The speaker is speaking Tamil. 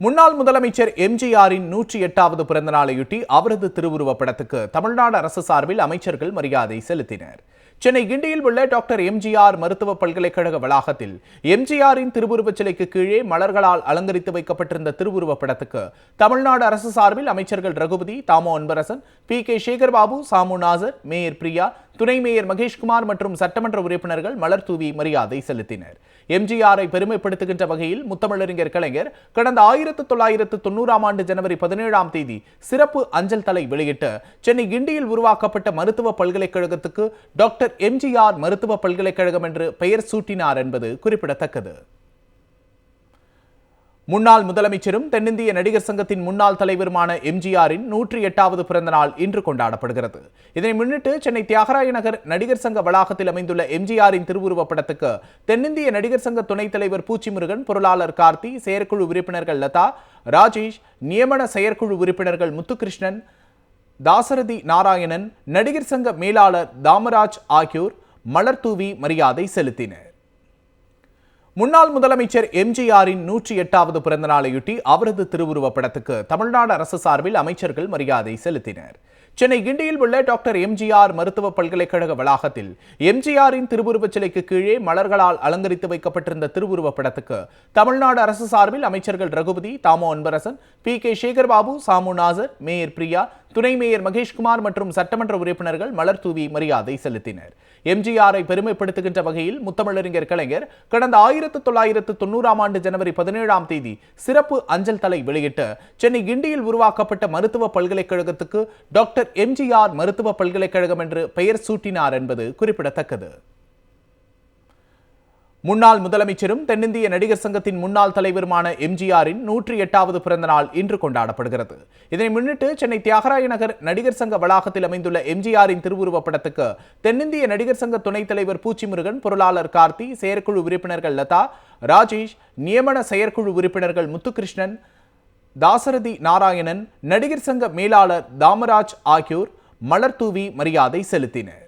முன்னாள் முதலமைச்சர் எம்ஜிஆரின் நூற்றி எட்டாவது பிறந்த நாளையொட்டி அவரது திருவுருவப் படத்துக்கு தமிழ்நாடு அரசு சார்பில் அமைச்சர்கள் மரியாதை செலுத்தினர். சென்னை கிண்டியில் உள்ள டாக்டர் எம்ஜிஆர் மருத்துவ பல்கலைக்கழக வளாகத்தில் எம்ஜிஆரின் திருவுருவச் சிலைக்கு கீழே மலர்களால் அலங்கரித்து வைக்கப்பட்டிருந்த திருவுருவப் படத்துக்கு தமிழ்நாடு அரசு சார்பில் அமைச்சர்கள் Ragupathy Thamo Anbarasan P K Sekarbabu Samu Nasar mayor Priya துணை மேயர் மகேஷ்குமார் மற்றும் சட்டமன்ற உறுப்பினர்கள் மலர் தூவி மரியாதை செலுத்தினர். எம்ஜிஆரை பெருமைப்படுத்துகின்ற வகையில் முத்தமிழறிஞர் கலைஞர் கடந்த ஆயிரத்து தொள்ளாயிரத்து தொண்ணூறாம் ஆண்டு ஜனவரி பதினேழாம் தேதி சிறப்பு அஞ்சல் தலை வெளியிட்டு சென்னை கிண்டியில் உருவாக்கப்பட்ட மருத்துவ பல்கலைக்கழகத்துக்கு டாக்டர் எம்ஜிஆர் மருத்துவ பல்கலைக்கழகம் என்று பெயர் சூட்டினார் என்பது குறிப்பிடத்தக்கது. முன்னாள் முதலமைச்சரும் தென்னிந்திய நடிகர் சங்கத்தின் முன்னாள் தலைவருமான எம்ஜிஆரின் நூற்றி எட்டாவது பிறந்த நாள் இன்று கொண்டாடப்படுகிறது. இதனை முன்னிட்டு சென்னை தியாகராய நகர் நடிகர் சங்க வளாகத்தில் அமைந்துள்ள எம்ஜிஆரின் திருவுருவப் படத்துக்கு தென்னிந்திய நடிகர் சங்க துணைத் தலைவர் பூச்சிமுருகன் பொருளாளர் கார்த்தி செயற்குழு உறுப்பினர்கள் லதா ராஜேஷ் நியமன செயற்குழு உறுப்பினர்கள் முத்துகிருஷ்ணன் தாசரதி நாராயணன் நடிகர் சங்க மேலாளர் தாமராஜ் ஆகியோர் மலர் தூவி மரியாதை செலுத்தினர். முன்னாள் முதலமைச்சர் எம்ஜிஆரின் நூற்றி எட்டாவது பிறந்த நாளையொட்டி அவரது திருவுருவப் படத்துக்கு தமிழ்நாடு அரசு சார்பில் அமைச்சர்கள் மரியாதை செலுத்தினர். சென்னை கிண்டியில் உள்ள டாக்டர் எம்ஜிஆர் மருத்துவ பல்கலைக்கழக வளாகத்தில் எம்ஜிஆரின் திருவுருவச் சிலைக்கு கீழே மலர்களால் அலங்கரித்து வைக்கப்பட்டிருந்த திருவுருவப் படத்துக்கு தமிழ்நாடு அரசு சார்பில் அமைச்சர்கள் Ragupathy Thamo Anbarasan P K Sekarbabu Samu Nasar mayor Priya துணை மேயர் மகேஷ்குமார் மற்றும் சட்டமன்ற உறுப்பினர்கள் மலர் தூவி மரியாதை செலுத்தினர். எம்ஜிஆரை பெருமைப்படுத்துகின்ற வகையில் முத்தமிழறிஞர் கலைஞர் கடந்த ஆயிரத்து தொள்ளாயிரத்து தொண்ணூறாம் ஆண்டு ஜனவரி பதினேழாம் தேதி சிறப்பு அஞ்சல் தலை வெளியிட்டு சென்னை கிண்டியில் உருவாக்கப்பட்ட மருத்துவ பல்கலைக்கழகத்துக்கு டாக்டர் எம்ஜிஆர் மருத்துவ பல்கலைக்கழகம் என்று பெயர் சூட்டினார் என்பது குறிப்பிடத்தக்கது. முன்னாள் முதலமைச்சரும் தென்னிந்திய நடிகர் சங்கத்தின் முன்னாள் தலைவருமான எம்ஜிஆரின் நூற்றி எட்டாவது பிறந்த நாள் இன்று கொண்டாடப்படுகிறது. இதனை முன்னிட்டு சென்னை தியாகராய நகர் நடிகர் சங்க வளாகத்தில் அமைந்துள்ள எம்ஜிஆரின் திருவுருவப் படத்துக்கு தென்னிந்திய நடிகர் சங்க துணைத் தலைவர் பூச்சிமுருகன் பொருளாளர் கார்த்தி செயற்குழு உறுப்பினர்கள் லதா ராஜேஷ் நியமன செயற்குழு உறுப்பினர்கள் முத்துகிருஷ்ணன் தாசரதி நாராயணன் நடிகர் சங்க மேலாளர் தாமராஜ் ஆகியோர் மலர் தூவி மரியாதை செலுத்தினர்.